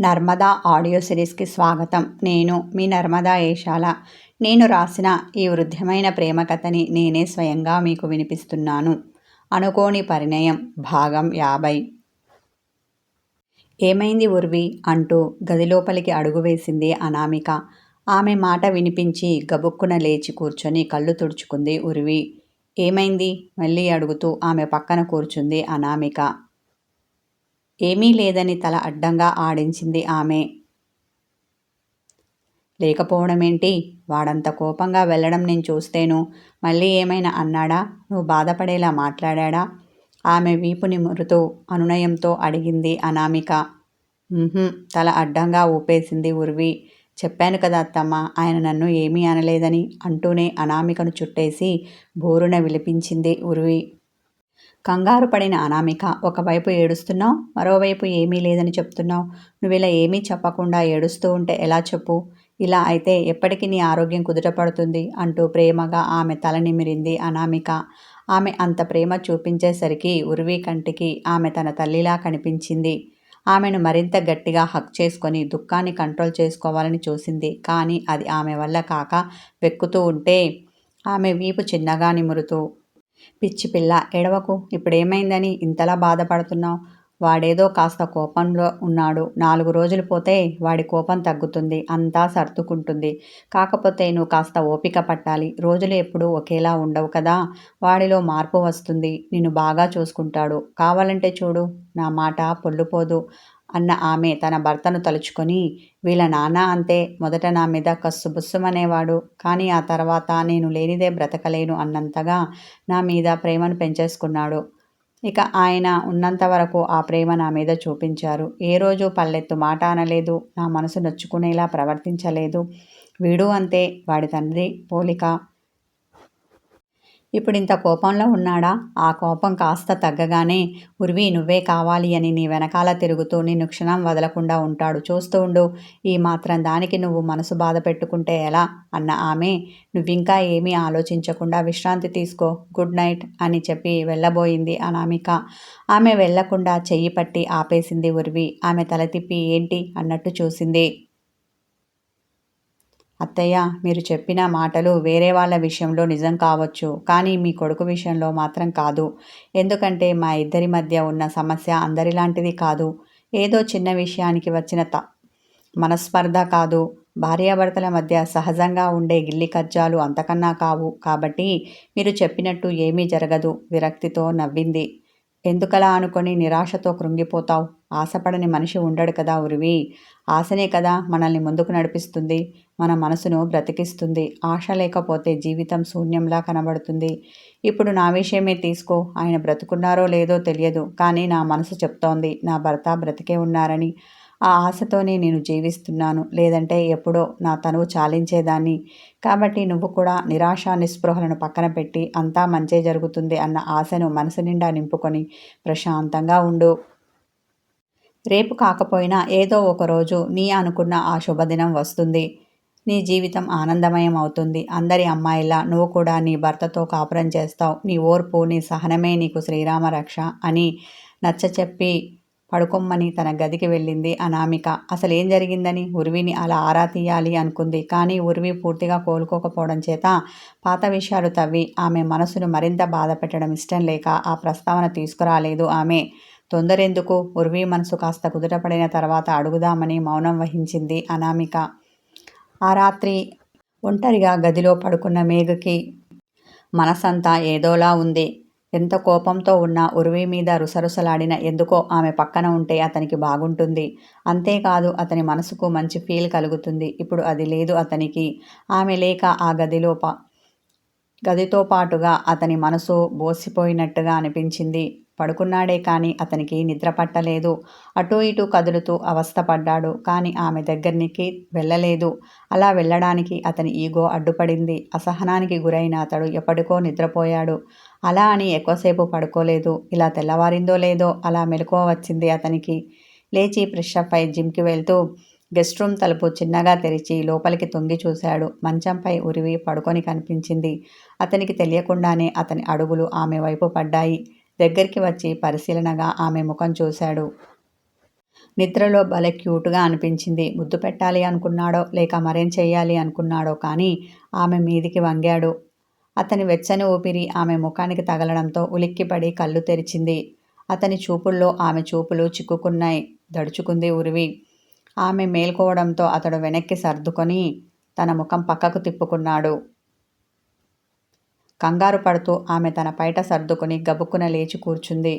Narmada audio సిరీస్కి స్వాగతం. నేను మీ నర్మదా ఏషాల. నేను రాసిన ఈ వృద్ధమైన ప్రేమ కథని నేనే స్వయంగా మీకు వినిపిస్తున్నాను. అనుకోని పరిణయం. భాగం యాభై. ఏమైంది ఉర్వి? అంటూ గదిలోపలికి అడుగు వేసింది అనామిక. ఆమె మాట వినిపించి గబుక్కున లేచి కూర్చొని కళ్ళు తుడుచుకుంది ఉర్వి. ఏమైంది? మళ్ళీ అడుగుతూ ఆమె పక్కన కూర్చుంది అనామిక. ఏమీ లేదని తల అడ్డంగా ఆడించింది ఆమె. లేకపోవడమేంటి? వాడంత కోపంగా వెళ్ళడం నేను చూస్తేను. మళ్ళీ ఏమైనా అన్నాడా? నువ్వు బాధపడేలా మాట్లాడా ఆమె వీపుని మురుతూ అనునయంతో అడిగింది అనామిక. తల అడ్డంగా ఊపేసింది ఉర్వి. చెప్పాను కదా అత్తమ్మ ఆయన నన్ను ఏమీ అనలేదని అంటూనే అనామికను చుట్టేసి బోరున విలిపించింది ఉర్వి. కంగారు పడిన అనామిక ఒకవైపు ఏడుస్తున్నావు మరోవైపు ఏమీ లేదని చెప్తున్నావు. నువ్వు ఇలా ఏమీ చెప్పకుండా ఏడుస్తూ ఉంటే ఎలా చెప్పు? ఇలా అయితే ఎప్పటికీ నీ ఆరోగ్యం కుదుటపడుతుంది అంటూ ప్రేమగా ఆమె తల నిమిరింది అనామిక. ఆమె అంత ప్రేమ చూపించేసరికి ఉర్వి కంటికి ఆమె తన తల్లిలా కనిపించింది. ఆమెను మరింత గట్టిగా హక్ చేసుకొని దుఃఖాన్ని కంట్రోల్ చేసుకోవాలని చూసింది. కానీ అది ఆమె వల్ల కాక వెక్కుతూ ఉంటే ఆమె వీపు చిన్నగా నిమురుతూ పిచ్చి పిల్ల ఎడవకు ఇప్పుడేమైందని ఇంతలా బాధపడుతున్నావు? వాడేదో కాస్త కోపంలో ఉన్నాడు. నాలుగు రోజులు పోతే వాడి కోపం తగ్గుతుంది. అంతా సర్దుకుంటుంది. కాకపోతే నువ్వు కాస్త ఓపిక పట్టాలి. రోజులు ఎప్పుడూ ఒకేలా ఉండవు కదా. వాడిలో మార్పు వస్తుంది. నిన్ను బాగా చూసుకుంటాడు. కావాలంటే చూడు. నా మాట పొల్లుపోదు. అన్న ఆమె తన భర్తను తలుచుకొని వీళ్ళ నాన్న అంతే మొదట నా మీద కస్సుబుస్సుమనేవాడు కానీ ఆ తర్వాత నేను లేనిదే బ్రతకలేను అన్నంతగా నా మీద ప్రేమను పెంచేసుకున్నాడు. ఇక ఆయన ఉన్నంత వరకు ఆ ప్రేమ నా మీద చూపించారు. ఏ రోజు పల్లెత్తు మాట అనలేదు. నా మనసు నొచ్చుకునేలా ప్రవర్తించలేదు. వీడు అంతే వాడి తండ్రి పోలిక. ఇప్పుడు ఇంత కోపంలో ఉన్నాడా? ఆ కోపం కాస్త తగ్గగానే ఉర్వి నువ్వే కావాలి అని నీ వెనకాల తిరుగుతూ నిన్ను క్షణం వదలకుండా ఉంటాడు. చూస్తూ ఉండు. ఈ మాత్రం దానికి నువ్వు మనసు బాధ పెట్టుకుంటే ఎలా? అన్న ఆమె నువ్వింకా ఏమీ ఆలోచించకుండా విశ్రాంతి తీసుకో. గుడ్ నైట్ అని చెప్పి వెళ్ళబోయింది అనామిక. ఆమె వెళ్ళకుండా చెయ్యి పట్టి ఆపేసింది ఉర్వి. ఆమె తల తిప్పి ఏంటి? అన్నట్టు చూసింది. అత్తయ్య మీరు చెప్పిన మాటలు వేరే వాళ్ళ విషయంలో నిజం కావచ్చు కానీ మీ కొడుకు విషయంలో మాత్రం కాదు. ఎందుకంటే మా ఇద్దరి మధ్య ఉన్న సమస్య అందరిలాంటిది కాదు. ఏదో చిన్న విషయానికి వచ్చిన త మనస్పర్ధ కాదు. భార్యాభర్తల మధ్య సహజంగా ఉండే గిల్లి కజ్జాలు అంతకన్నా కావు. కాబట్టి మీరు చెప్పినట్టు ఏమీ జరగదు. విరక్తితో నవ్వింది. ఎందుకలా అనుకొని నిరాశతో కృంగిపోతావు? ఆశపడని మనిషి ఉండడు కదా ఉరివి. ఆశనే కదా మనల్ని ముందుకు నడిపిస్తుంది. మన మనసును బ్రతికిస్తుంది. ఆశ లేకపోతే జీవితం శూన్యంలా కనబడుతుంది. ఇప్పుడు నా విషయమే తీసుకో. ఆయన బ్రతుకున్నారో లేదో తెలియదు. కానీ నా మనసు చెప్తోంది. నా భర్త బ్రతికే ఉన్నారని. ఆ ఆశతోనే నేను జీవిస్తున్నాను. లేదంటే ఎప్పుడో నా తనువు చాలించేదాన్ని. కాబట్టి నువ్వు కూడా నిరాశ నిస్పృహలను పక్కన పెట్టి అంతా మంచే జరుగుతుంది అన్న ఆశను మనసు నిండా నింపుకొని ప్రశాంతంగా ఉండు. రేపు కాకపోయినా ఏదో ఒకరోజు నీ అనుకున్న ఆ శుభదినం వస్తుంది. నీ జీవితం ఆనందమయం అవుతుంది. అందరి అమ్మాయిలా నువ్వు కూడా నీ భర్తతో కాపురం చేస్తావు. నీ ఓర్పు నీ సహనమే నీకు శ్రీరామ రక్ష అని నచ్చ చెప్పి పడుకోమ్మని తన గదికి వెళ్ళింది అనామిక. అసలేం జరిగిందని? ఉర్విని అలా ఆరా తీయాలి అనుకుంది. కానీ ఉర్వి పూర్తిగా కోలుకోకపోవడం చేత పాత విషయాలు తవ్వి ఆమె మనసును మరింత బాధ పెట్టడం ఇష్టం లేక ఆ ప్రస్తావన తీసుకురాలేదు ఆమె. తొందరెందుకు? ఉర్వి మనసు కాస్త కుదుటపడిన తర్వాత అడుగుదామని మౌనం వహించింది అనామిక. ఆ రాత్రి ఒంటరిగా గదిలో పడుకున్న మేఘకి మనసంతా ఏదోలా ఉంది. ఎంత కోపంతో ఉన్నా ఉరివి మీద రుసరుసలాడిన ఎందుకో ఆమె పక్కన ఉంటే అతనికి బాగుంటుంది. అంతేకాదు అతని మనసుకు మంచి ఫీల్ కలుగుతుంది. ఇప్పుడు అది లేదు అతనికి. ఆమె లేక ఆ గదిలో గదితో పాటుగా అతని మనసు బోసిపోయినట్టుగా అనిపించింది. పడుకున్నాడే కానీ అతనికి నిద్ర పట్టలేదు. అటూ ఇటూ కదులుతూ అవస్థపడ్డాడు కానీ ఆమె దగ్గరికి వెళ్ళలేదు. అలా వెళ్ళడానికి అతని ఈగో అడ్డుపడింది. అసహనానికి గురైన అతడు ఎప్పటికో నిద్రపోయాడు. అలా అని ఎక్కువసేపు పడుకోలేదు. ఇలా తెల్లవారిందో లేదో అలా మెలకువ వచ్చింది అతనికి. లేచి ఫ్రెష్ అప్ అయి జిమ్కి వెళ్తూ గెస్ట్ రూమ్ తలుపు చిన్నగా తెరిచి లోపలికి తొంగి చూశాడు. మంచంపై ఉరివి పడుకొని కనిపించింది. అతనికి తెలియకుండానే అతని అడుగులు ఆమె వైపు పడ్డాయి. దగ్గరికి వచ్చి పరిశీలనగా ఆమె ముఖం చూశాడు. నిద్రలో భలే క్యూట్గా అనిపించింది. ముద్దు పెట్టాలి అనుకున్నాడో లేక మరేం చేయాలి అనుకున్నాడో కానీ ఆమె మీదికి వంగాడు. అతని వెచ్చని ఊపిరి ఆమె ముఖానికి తగలడంతో ఉలిక్కిపడి కళ్ళు తెరిచింది. అతని చూపుల్లో ఆమె చూపులు చిక్కుకున్నాయి. దడుచుకుంది ఉరివి. ఆమె మేల్కోవడంతో అతడు వెనక్కి సర్దుకొని తన ముఖం పక్కకు తిప్పుకున్నాడు. కంగారు పడుతూ ఆమె తన పైట సర్దుకొని గబుక్కున లేచి కూర్చుంది.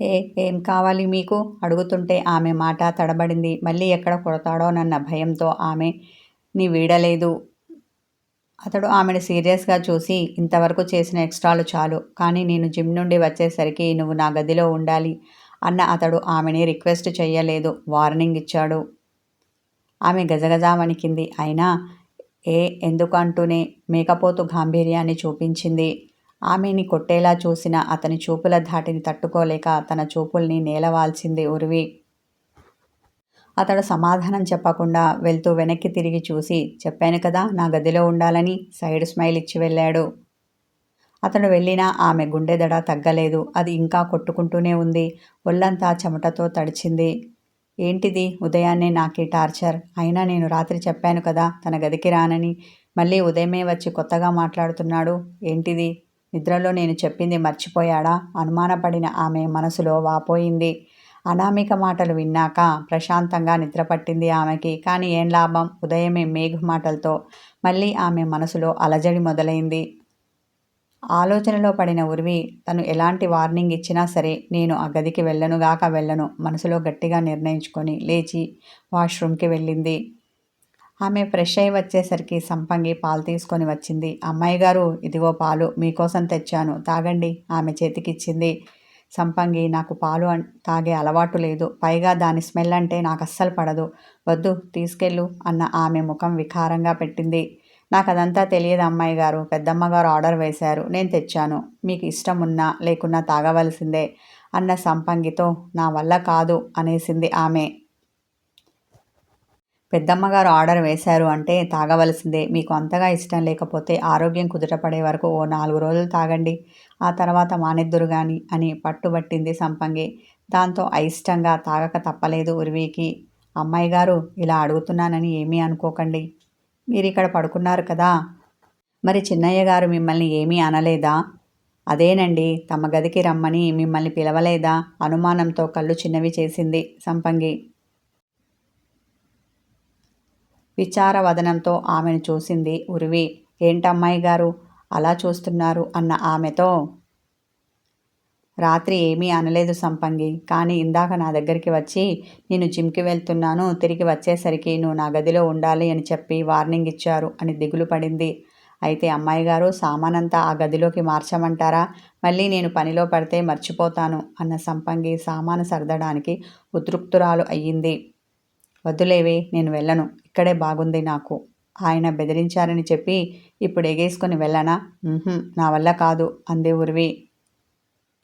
ఏ ఏం కావాలి మీకు? అడుగుతుంటే ఆమె మాట తడబడింది. మళ్ళీ ఎక్కడ కొడతాడోనన్న భయంతో ఆమె నీ వీడలేదు. అతడు ఆమెను సీరియస్గా చూసి ఇంతవరకు చేసిన ఎక్స్ట్రాలు చాలు కానీ నేను జిమ్ నుండి వచ్చేసరికి నువ్వు నా గదిలో ఉండాలి అన్న అతడు ఆమెని రిక్వెస్ట్ చేయలేదు వార్నింగ్ ఇచ్చాడు. ఆమె గజగజా వణికింది. అయినా ఏ ఎందుకంటూనే మేకపోతు గాంభీర్యాన్ని చూపించింది. ఆమెని కొట్టేలా చూసిన అతని చూపుల ధాటిని తట్టుకోలేక తన చూపుల్ని నేలవాల్చింది ఉరివి. అతడు సమాధానం చెప్పకుండా వెళ్తూ వెనక్కి తిరిగి చూసి చెప్పాను కదా నా గదిలో ఉండాలని సైడ్ స్మైల్ ఇచ్చి వెళ్ళాడు. అతడు వెళ్ళినా ఆమె గుండె దడ తగ్గలేదు. అది ఇంకా కొట్టుకుంటూనే ఉంది. ఒళ్ళంతా చెమటతో తడిచింది. ఏంటిది? ఉదయాన్నే నాకే టార్చర్. అయినా నేను రాత్రి చెప్పాను కదా తన గదికి రానని. మళ్ళీ ఉదయమే వచ్చి కొత్తగా మాట్లాడుతున్నాడు. ఏంటిది? నిద్రలో నేను చెప్పింది మర్చిపోయాడా? అనుమానపడిన ఆమె మనసులో వాపోయింది. అనామిక మాటలు విన్నాక ప్రశాంతంగా నిద్రపట్టింది ఆమెకి. కానీ ఏం లాభం? ఉదయమే మేఘ మాటలతో మళ్ళీ ఆమె మనసులో అలజడి మొదలైంది. ఆలోచనలో పడిన ఉర్వి తను ఎలాంటి వార్నింగ్ ఇచ్చినా సరే నేను ఆ గదికి వెళ్ళనుగాక వెళ్ళను మనసులో గట్టిగా నిర్ణయించుకొని లేచి వాష్రూమ్కి వెళ్ళింది. ఆమె ఫ్రెష్ అయి వచ్చేసరికి సంపంగి పాలు తీసుకొని వచ్చింది. అమ్మాయి గారు ఇదిగో పాలు మీకోసం తెచ్చాను తాగండి ఆమె చేతికిచ్చింది. సంపంగి నాకు పాలు తాగే అలవాటు లేదు పైగా దాని స్మెల్ అంటే నాకు అస్సలు పడదు వద్దు తీసుకెళ్ళు అన్న ఆమె ముఖం వికారంగా పెట్టింది. నాకు అదంతా తెలియదు అమ్మాయి గారు. పెద్దమ్మగారు ఆర్డర్ వేశారు. నేను తెచ్చాను. మీకు ఇష్టం ఉన్నా లేకున్నా తాగవలసిందే అన్న సంపంగితో నా వల్ల కాదు అనేసింది ఆమె. పెద్దమ్మగారు ఆర్డర్ వేశారు అంటే తాగవలసిందే. మీకు అంతగా ఇష్టం లేకపోతే ఆరోగ్యం కుదుటపడే వరకు ఓ నాలుగు రోజులు తాగండి. ఆ తర్వాత మానెద్దురు గాని అని పట్టుబట్టింది సంపంగి. దాంతో అయిష్టంగా తాగక తప్పలేదు ఉరివీకి. అమ్మాయి గారు ఇలా అడుగుతున్నానని ఏమీ అనుకోకండి. మీరు ఇక్కడ పడుకున్నారు కదా. మరి చిన్నయ్య గారు మిమ్మల్ని ఏమీ అనలేదా? అదేనండి తమ గదికి రమ్మని మిమ్మల్ని పిలవలేదా? అనుమానంతో కళ్ళు చిన్నవి చేసింది సంపంగి. విచారవదనంతో ఆమెను చూసింది ఉరివి. ఏంటమ్మాయి గారు? అలా చూస్తున్నారు అన్న ఆమెతో రాత్రి ఏమీ అనలేదు సంపంగి. కానీ ఇందాక నా దగ్గరికి వచ్చి నేను జిమ్కి వెళ్తున్నాను తిరిగి వచ్చేసరికి నువ్వు నా గదిలో ఉండాలి అని చెప్పి వార్నింగ్ ఇచ్చారు అని దిగులు పడింది. అయితే అమ్మాయి గారు సామానంతా ఆ గదిలోకి మార్చమంటారా? మళ్ళీ నేను పనిలో పడితే మర్చిపోతాను అన్న సంపంగి సామాను సర్దడానికి ఉద్రుక్తురాలు అయ్యింది. వద్దులేవే నేను వెళ్ళను. ఇక్కడే బాగుంది నాకు. ఆయన బెదిరించారని చెప్పి ఇప్పుడు ఎగేసుకొని వెళ్ళనా? నా వల్ల కాదు అంది ఉర్వి.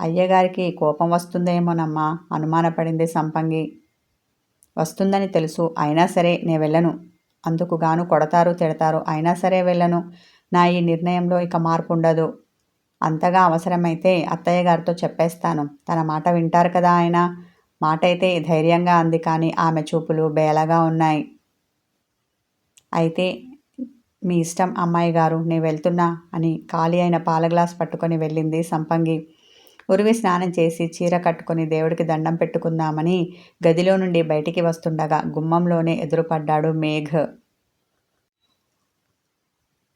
అయ్యగారికి కోపం వస్తుందేమోనమ్మా? అనుమానపడింది సంపంగి. వస్తుందని తెలుసు. అయినా సరే నే వెళ్ళను. అందుకు గాను కొడతారు తిడతారు. అయినా సరే వెళ్ళను. నా ఈ నిర్ణయంలో ఇక మార్పు ఉండదు అంతగా అవసరమైతే అత్తయ్య గారితో చెప్పేస్తాను. తన మాట వింటారు కదా ఆయన. మాట అయితే ధైర్యంగా అంది కానీ ఆమె చూపులు బేలగా ఉన్నాయి. అయితే మీ ఇష్టం అమ్మాయి గారు నేను వెళ్తున్నా అని ఖాళీ అయిన పాల గ్లాస్ పట్టుకొని వెళ్ళింది సంపంగి. ఉరివి స్నానం చేసి చీర కట్టుకుని దేవుడికి దండం పెట్టుకుందామని గదిలో నుండి బయటికి వస్తుండగా గుమ్మంలోనే ఎదురుపడ్డాడు మేఘ్.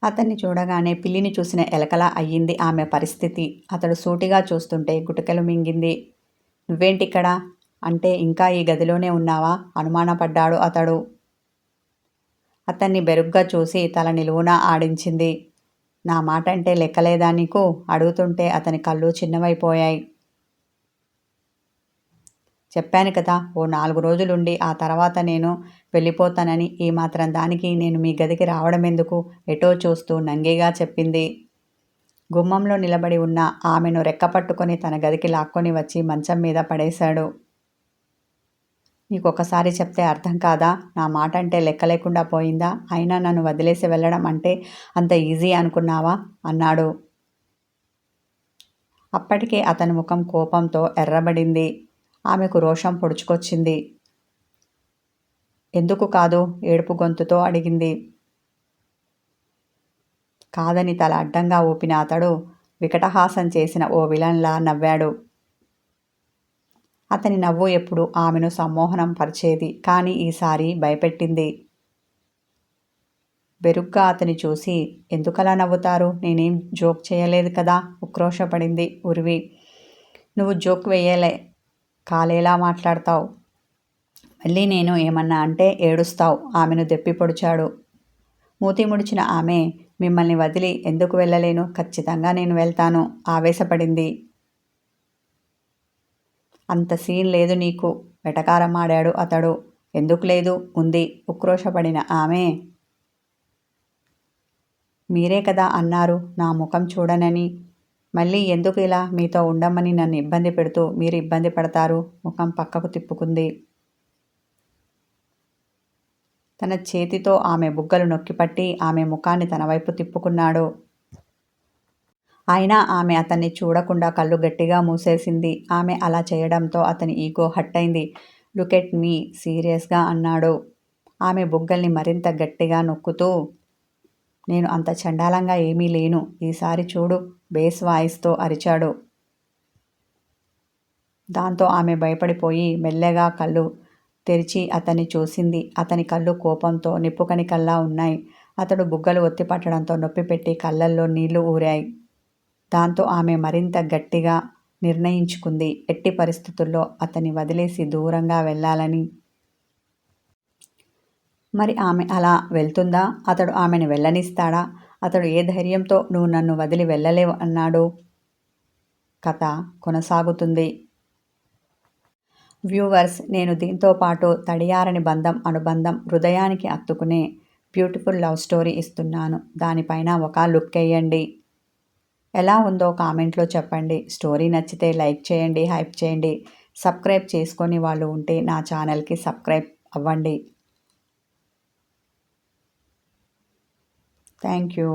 అతన్ని చూడగానే పిల్లిని చూసిన ఎలకలా అయ్యింది ఆమె పరిస్థితి. అతడు సూటిగా చూస్తుంటే గుటకలు మింగింది. నువ్వేంటిక్కడ? అంటే ఇంకా ఈ గదిలోనే ఉన్నావా? అనుమానపడ్డాడు అతడు. అతన్ని బెరుగ్గా చూసి తల నిలువునా ఆడించింది. నా మాట అంటే లెక్కలేదా నీకు? అడుగుతుంటే అతని కళ్ళు చిన్నవైపోయాయి. చెప్పాను కదా ఓ నాలుగు రోజులుండి ఆ తర్వాత నేను వెళ్ళిపోతానని ఈ మాత్రం దానికి నేను మీ గదికి రావడం ఎందుకు ఎటో చూస్తూ నంగిగా చెప్పింది. గుమ్మంలో నిలబడి ఉన్న ఆమెను రెక్కపట్టుకొని తన గదికి లాక్కొని వచ్చి మంచం మీద పడేశాడు. నీకు ఒకసారి చెప్తే అర్థం కాదా? నా మాట అంటే లెక్క లేకుండా పోయిందా? అయినా నన్ను వదిలేసి వెళ్ళడం అంటే అంత ఈజీ అనుకున్నావా? అన్నాడు. అప్పటికే అతని ముఖం కోపంతో ఎర్రబడింది. ఆమెకు రోషం పొడుచుకొచ్చింది. ఎందుకు కాదు? ఏడుపు గొంతుతో అడిగింది. కాదని తల అడ్డంగా ఊపిన అతడు వికటహాసం చేసిన ఓ విలన్లా నవ్వాడు. అతని నవ్వు ఎప్పుడు ఆమెను సమ్మోహనం పరిచేది. కానీ ఈసారి భయపెట్టింది. బెరుగ్గా అతని చూసి ఎందుకలా నవ్వుతారు? నేనేం జోక్ చేయలేదు కదా? ఉక్రోషపడింది ఉరివి. నువ్వు జోక్ వేయలే. కాలేలా మాట్లాడతావు. మళ్ళీ నేను ఏమన్నా అంటే ఏడుస్తావు. ఆమెను దెప్పి పొడిచాడు. మూతి ముడిచిన ఆమె మిమ్మల్ని వదిలి ఎందుకు వెళ్ళలేను? ఖచ్చితంగా నేను వెళ్తాను. ఆవేశపడింది. అంత సీన్ లేదు నీకు. వెటకారమాడాడు అతడు. ఎందుకు లేదు? ఉంది. ఉక్రోషపడిన ఆమె. మీరే కదా అన్నారు. నా ముఖం చూడనని. మళ్ళీ ఎందుకు ఇలా? మీతో ఉండమని నన్ను ఇబ్బంది పెడుతూ మీరు ఇబ్బంది పడతారు. ముఖం పక్కకు తిప్పుకుంది. తన చేతితో ఆమె బుగ్గలు నొక్కిపట్టి ఆమె ముఖాన్ని తన వైపు తిప్పుకున్నాడు. అయినా ఆమె అతన్ని చూడకుండా కళ్ళు గట్టిగా మూసేసింది. ఆమె అలా చేయడంతో అతని ఈగో హట్ అయింది లుకెట్ మీ సీరియస్గా అన్నాడు. ఆమె బుగ్గల్ని మరింత గట్టిగా నొక్కుతూ నేను అంత చండాలంగా ఏమీ లేను. ఈసారి చూడు బేస్ వాయిస్తో అరిచాడు. దాంతో ఆమె భయపడిపోయి మెల్లగా కళ్ళు తెరిచి అతన్ని చూసింది. అతని కళ్ళు కోపంతో నిప్పుకని కల్లా ఉన్నాయి. అతడు బుగ్గలు ఒత్తిపట్టడంతో నొప్పి పెట్టి కళ్ళల్లో నీళ్ళు ఊరాయి. దాంతో ఆమె మరింత గట్టిగా నిర్ణయించుకుంది. ఎట్టి పరిస్థితుల్లో అతని వదిలేసి దూరంగా వెళ్ళాలని. మరి ఆమె అలా వెళ్తుందా? అతడు ఆమెను వెళ్ళనిస్తాడా? అతడు ఏ ధైర్యంతో నువ్వు నన్ను వదిలి వెళ్ళలేవు అన్నాడు? కథ కొనసాగుతుంది. వ్యూవర్స్ నేను దీంతో పాటు తడియారని బంధం అనుబంధం హృదయానికి అత్తుకునే బ్యూటిఫుల్ లవ్ స్టోరీ ఇస్తున్నాను. దానిపైన ఒక లుక్ వేయండి. ఎలా ఉందో కామెంట్లో చెప్పండి. స్టోరీ నచ్చితే లైక్ చేయండి హైప్ చేయండి. సబ్స్క్రైబ్ చేసుకొని వాళ్ళు ఉంటే నా ఛానల్కి సబ్స్క్రైబ్ అవ్వండి. Thank you.